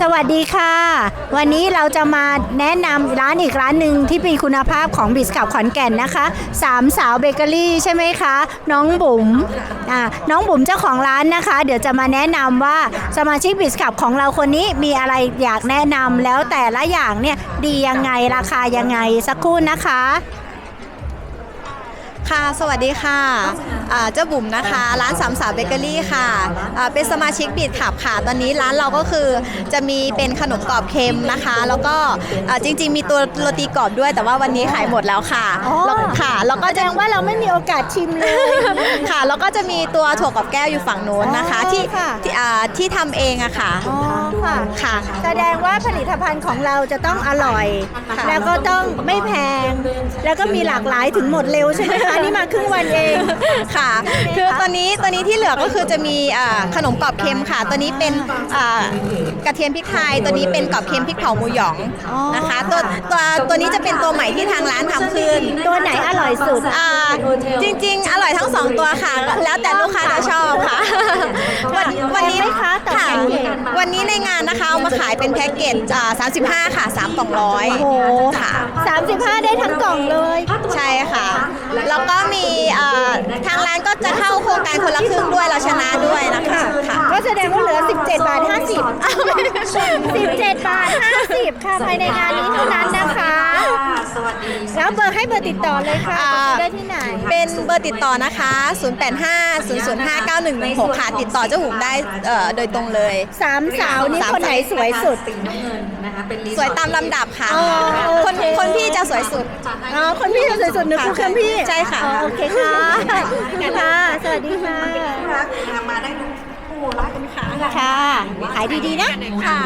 สวัสดีค่ะ วันนี้เราจะมาแนะนำร้านอีกร้านหนึ่งที่มีคุณภาพของบิสกับขอนแก่นนะคะสามสาวเบเกอรี่ใช่ไหมคะ น้องบุ๋มอ่าน้องบุ๋มเจ้าของร้านนะคะ เดี๋ยวจะมาแนะนำว่าสมาชิกบิสกับของเราคนนี้มีอะไรอยากแนะนำแล้วแต่ละอย่างเนี่ยดียังไงราคายังไงสักครู่นะคะ ค่ะ สวัสดีค่ะ อ่าเจ้าบุ๋มนะคะ ร้านสามสาวเบเกอรี่ค่ะอ่าเป็นสมาชิกบีดขับค่ะ ตอนนี้ร้านเราก็คือจะมีเป็นขนมกรอบเค็มนะคะ แล้วก็อ่าจริง ๆ มีตัวโรตีกรอบด้วย แต่ว่าวันนี้ขายหมดแล้วค่ะอ๋อแล้วค่ะแล้วก็แสดจะงว่าเราไม่มีโอกาสชิมเลย ค่ะ แล้วก็จะมีตัวถั่วกรอบแก้วอยู่ฝั่งนู้นนะคะ อ๋อที่ค่ะ ที่อ่าที่ทำเองอะค่ะอ๋อค่ะ ค่ะ แสดงว่าผลิตภัณฑ์ของเราจะต้องอร่อย ค่ะ แล้วก็ต้องไม่แพง แล้วก็มีหลากหลายถึงหมดเร็วใช่ไหมคะ นี่มาครึ่งวันเอง ค่ะคือตัวนี้ตัวนี้ที่เหลือก็คือจะมีอ่าขนมกรอบเค็มค่ะ ตัวนี้เป็นอ่ากระเทียมพริกไทย ตัวนี้เป็นกรอบเค็มพริกเผาหมูหยองอ๋อนะคะ ตัวตัวตัวนี้จะเป็นตัวใหม่ที่ทางร้านทำขึ้นตัวไหนอร่อยสุด อ่าจริง ๆ อร่อยทั้งสองตัวค่ะ แล้วแต่ลูกค้าจะชอบค่ะ วันวันนี้แพงไหมคะต่อค่ะแพ็กเกจวันนี้ในงานนะคะเอามาขายเป็นแพ็กเกจอ่า35 ค่ะ3กล่องร้อยโอ้โห ค่ะ 35 ได้ทั้งกล่องเลย ใช่ค่ะ แล้วก็มีเอ่อทางร้านก็ จะเข้าโครงการคนละครึ่งด้วยเราชนะด้วยนะคะค่ะ ก็แสดงว่าเหลือ 17 บาท 50 17 บาท 50 ค่ะภายในงานนี้เท่านั้นนะคะ แล้วเบอร์ให้เบอร์ติดต่อเลยค่ะอ่าจะซื้อได้ที่ไหน เป็นเบอร์ติดต่อนะคะ 0850059116 ค่ะ ติดต่อเจ้าหุมได้เอ่อโดยตรงเลย สามสาวนี่คนไหนสวยสุดสวยตามลำดับค่ะ อ๋อคนโอเคคนพี่จะสวยสุด อ๋อคนพี่สวยสุดนึกคือคนพี่ใช่ค่ะ อ๋อโอเคค่ะค่ะสวัสดีค่ะค่ะขายดีๆนะ ค่ะ